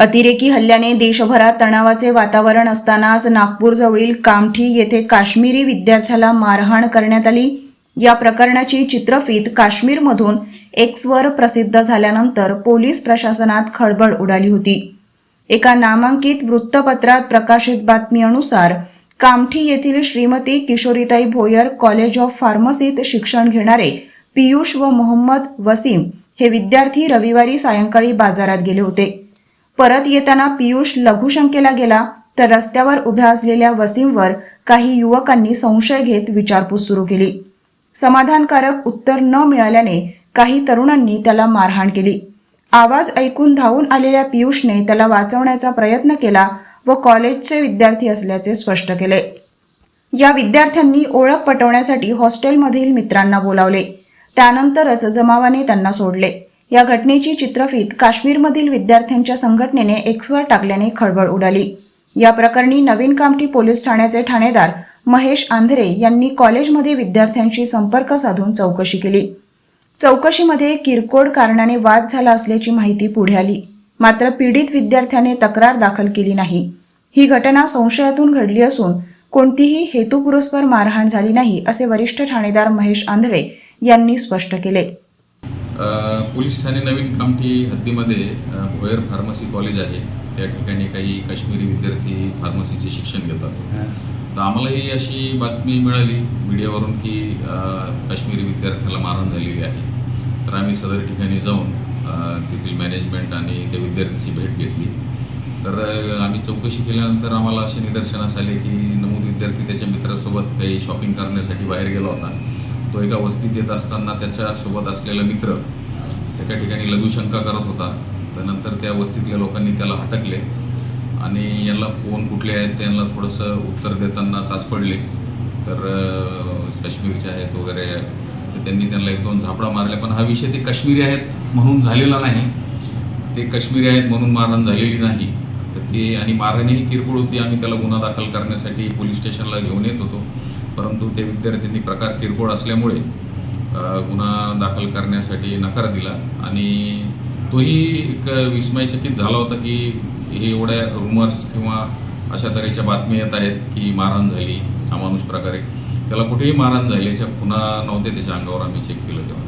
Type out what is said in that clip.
अतिरेकी हल्ल्याने देशभरात तणावाचे वातावरण असतानाच नागपूरजवळील कामठी येथे काश्मीरी विद्यार्थ्याला मारहाण करण्यात आली. या प्रकरणाची चित्रफीत काश्मीरमधून एक्सवर प्रसिद्ध झाल्यानंतर पोलीस प्रशासनात खळबळ उडाली होती. एका नामांकित वृत्तपत्रात प्रकाशित बातमीनुसार कामठी येथील श्रीमती किशोरीताई भोयर कॉलेज ऑफ फार्मसीत शिक्षण घेणारे पियुष व मोहम्मद वसीम हे विद्यार्थी रविवारी सायंकाळी बाजारात गेले होते. परत येताना पियुष लघुशंकेला गेला तर रस्त्यावर उभ्या असलेल्या वसीमवर काही युवकांनी संशय घेत विचारपूस सुरू केली. समाधानकारक उत्तर न मिळाल्याने काही तरुणांनी त्याला मारहाण केली. आवाज ऐकून धावून आलेल्या पियुषने त्याला वाचवण्याचा प्रयत्न केला व कॉलेजचे विद्यार्थी असल्याचे स्पष्ट केले. या विद्यार्थ्यांनी ओळख पटवण्यासाठी हॉस्टेलमधील मित्रांना बोलावले. त्यानंतरच जमावाने त्यांना सोडले. या घटनेची चित्रफीत काश्मीरमधील विद्यार्थ्यांच्या संघटनेने एक्सवर टाकल्याने खळबळ उडाली. या प्रकरणी नवीन कामठी पोलीस ठाण्याचे ठाणेदार महेश आंधरे यांनी कॉलेजमध्ये विद्यार्थ्यांशी संपर्क साधून चौकशी केली. चौकशीमध्ये किरकोळ कारणाने वाद झाला असल्याची माहिती पुढे आली. मात्र पीडित विद्यार्थ्याने तक्रार दाखल केली नाही. ही घटना संशयातून घडली असून कोणतीही हेतुपुरस्पर मारहाण झाली नाही असे वरिष्ठ ठाणेदार महेश आंधळे यांनी स्पष्ट केले. पोलीस ठाणे नवीन कामठी हद्दीमध्ये भोयर फार्मसी कॉलेज आहे. त्या ठिकाणी काही काश्मीरी विद्यार्थी फार्मसीचे शिक्षण घेतात. तर आम्हालाही अशी बातमी मिळाली मीडियावरून की काश्मीरी विद्यार्थ्याला मारहाण झालेली आहे. तर आम्ही सदर ठिकाणी जाऊन तेथील मॅनेजमेंट आणि त्या विद्यार्थ्याची भेट घेतली. तर आम्ही चौकशी केल्यानंतर आम्हाला असे निदर्शनास आले की नमूद विद्यार्थी त्याच्या मित्रासोबत काही शॉपिंग करण्यासाठी बाहेर गेला होता. तो एका वस्तीत येत असताना त्याच्यासोबत असलेला मित्र एका ठिकाणी लघुशंका करत होता. तर नंतर त्या वस्तीतल्या लोकांनी त्याला हटकले आणि यांना कोण कुठले आहेत त्यांना थोडंसं उत्तर देताना चाच पडले. तर काश्मीरचे आहेत वगैरे तर त्यांनी त्यांना एक दोन झापडा मारल्या पण हा विषय ते काश्मीरी आहेत म्हणून झालेला नाही. ते काश्मीरी आहेत म्हणून मारहाण झालेली नाही. तर ते आणि मारहाणही किरकोळ होती आम्ही त्याला गुन्हा दाखल करण्यासाठी पोलीस स्टेशनला घेऊन येत होतो. परंतु ते विद्यार्थ्यांनी प्रकार किरकोळ असल्यामुळे गुन्हा दाखल करण्यासाठी नकार दिला. आणि तोही एक विस्मयचकित झाला होता की हे एवढ्या रुमर्स किंवा अशा तऱ्हेच्या बातम्या येत आहेत की मारहाण झाली अमानुष प्रकारे. त्याला कुठेही मारहाण झाल्याच्या खुना नव्हते त्याच्या अंगावर आम्ही चेक केलं तेव्हा.